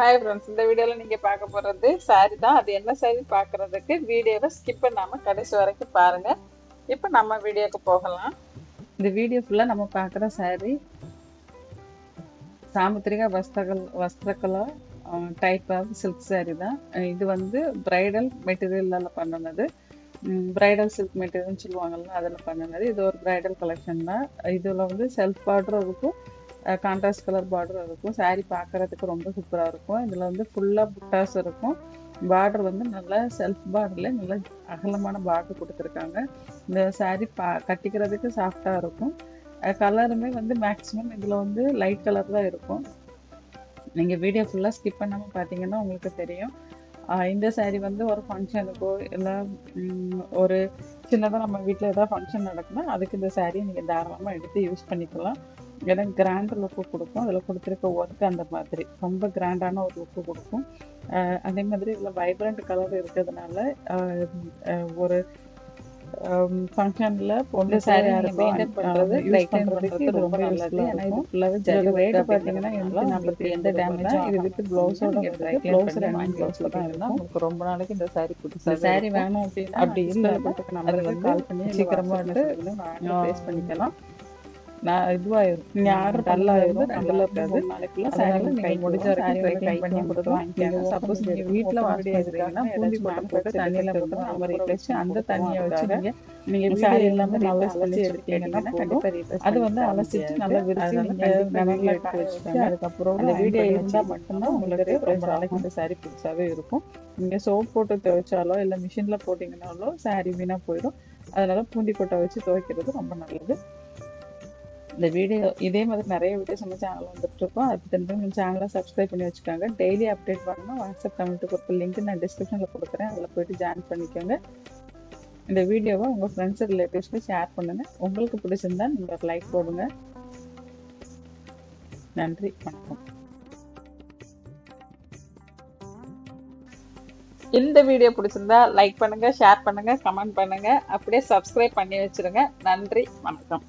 Hi friends இந்த வீடியோவில் நீங்கள் பார்க்க போகிறது சாரி தான். அது என்ன சாரி பார்க்குறதுக்கு வீடியோவை ஸ்கிப் பண்ணாமல் கடைசி வரைக்கும் பாருங்கள் இப்போ நம்ம வீடியோக்கு போகலாம். இந்த வீடியோ ஃபுல்லாக நம்ம பார்க்குற சாரி சாமுத்திரிகா வஸ்திரங்கள் Vastrakala type of silk sari தான். இது வந்து பிரைடல் மெட்டீரியலில் பண்ணினது. பிரைடல் சில்க் மெட்டீரியல்னு சொல்லுவாங்கல்ல அதில் பண்ணினது. இது ஒரு பிரைடல் கலெக்ஷன் தான். இதில் வந்து செல்ஃப் பார்டரும் இருக்கும் கான்ட்ராஸ்ட் கலர் பார்டர் இருக்கும். சாரீ பார்க்குறதுக்கு ரொம்ப சூப்பராக இருக்கும். இதில் வந்து ஃபுல்லாக புட்டாஸ் இருக்கும். பார்டர் வந்து நல்லா செல்ஃப் பார்டரில் நல்ல அகலமான பார்டர் கொடுத்துருக்காங்க. இந்த சாரீ பா கட்டிக்கிறதுக்கு சாஃப்டாக இருக்கும். கலருமே வந்து மேக்ஸிமம் இதில் வந்து லைட் கலர் தான் இருக்கும். நீங்கள் வீடியோ ஃபுல்லாக ஸ்கிப் பண்ணாமல் பார்த்தீங்கன்னா உங்களுக்கு தெரியும். இந்த சாரீ வந்து ஒரு ஃபங்க்ஷனுக்கோ இல்லை ஒரு சின்னதாக நம்ம வீட்டில் ஏதாவது ஃபங்க்ஷன் நடக்குன்னா அதுக்கு இந்த சாரியை நீங்கள் தாராளமாக எடுத்து யூஸ் பண்ணிக்கலாம். ஏன்னா கிராண்ட் லுக்கு கொடுக்கும். அதில் கொடுத்துருக்க ஒர்க் அந்த மாதிரி. ரொம்ப கிராண்டான ஒரு லுக்கு கொடுக்கும். அதே மாதிரி இதில் வைப்ரண்ட் கலர் இருக்கிறதுனால ஒரு ஃபங்க்ஷனில் பொண்ணு சாரி மெயின்டைன் பண்ணுறது லைட் பண்ணுறதுக்கு ரொம்ப நல்லது. ஏன்னா இது ஃபுல்லாகவே ஜரி ரேட்டு பார்த்தீங்கன்னா எந்த நம்மளுக்கு எந்த டேமேஜும் இது வித் ப்ளவுஸோட ப்ளவுஸ் ரெண்டு ப்ளவுஸில் தான் இருந்தால் உங்களுக்கு ரொம்ப நாளைக்கு இந்த சாரி புதுசு சாரி வேணும் அப்படின்னா அப்படி இல்லை நம்பருக்கு கால் பண்ணி சீக்கிரமாக வந்து ப்ளேஸ் பண்ணிக்கலாம். நான் இதுவாயிரும். நீ ஆர்டர் டல்லாயிரும் டல்ல இருக்காது நாளைக்குள்ள சாரி கை முடிஞ்ச வரைக்கும் ட்ரை பண்ணி கொடுத்து வாங்கிக்கோங்க. சப்போஸ் நீங்க வாஷ் பண்ணிருக்கீங்கன்னா பூந்தி போட்டு போட்டு தண்ணியில போட்டு நம்ம ரீப்ளேஸ் அந்த தண்ணியை வச்சு நீங்க நீங்க சாரி எல்லாமே நல்லா அலசி எடுத்தீங்கன்னா கண்டிப்பா அது வந்து அலசிட்டு நல்லா விரிச்சு நீங்க எடுத்து வச்சுக்கோங்க. அதுக்கப்புறம் அந்த வீடியோ இருந்தா மட்டும்தான் உங்களுக்கு ரொம்ப நாளைக்கு இந்த சாரி புதுசாவே இருக்கும். நீங்க சோப் போட்டு துவைச்சாலோ இல்ல மிஷின்ல போட்டீங்கன்னாலோ சாரி வீணா போயிடும் அதனால பூந்தி கொட்டை வச்சு துவைக்கிறது ரொம்ப நல்லது இந்த வீடியோ இதே மாதிரி நிறைய வீடியோஸ் நம்ம சேனல் வந்துட்டுருக்கோம் அது திரும்ப நம்ம சேனலை சப்ஸ்கிரைப் பண்ணி வச்சுக்கோங்க. டெய்லி அப்டேட் பண்ணணும் வாட்ஸ்அப் கமெண்ட்டுக்கு ஒரு லிங்க் நான் டிஸ்கிரிப்ஷனில் கொடுக்குறேன். அதில் போயிட்டு ஜாயின் பண்ணிக்கோங்க. இந்த வீடியோவை உங்கள் ஃப்ரெண்ட்ஸ் ரிலேட்டிவ்ஸ்க்கு ஷேர் பண்ணுங்கள் உங்களுக்கு பிடிச்சிருந்தா நீங்கள் லைக் போடுங்க. நன்றி. வணக்கம். இந்த வீடியோ பிடிச்சிருந்தா லைக் பண்ணுங்க ஷேர் பண்ணுங்க கமெண்ட் பண்ணுங்க. அப்படியே சப்ஸ்கிரைப் பண்ணி வச்சிருங்க. நன்றி. வணக்கம்.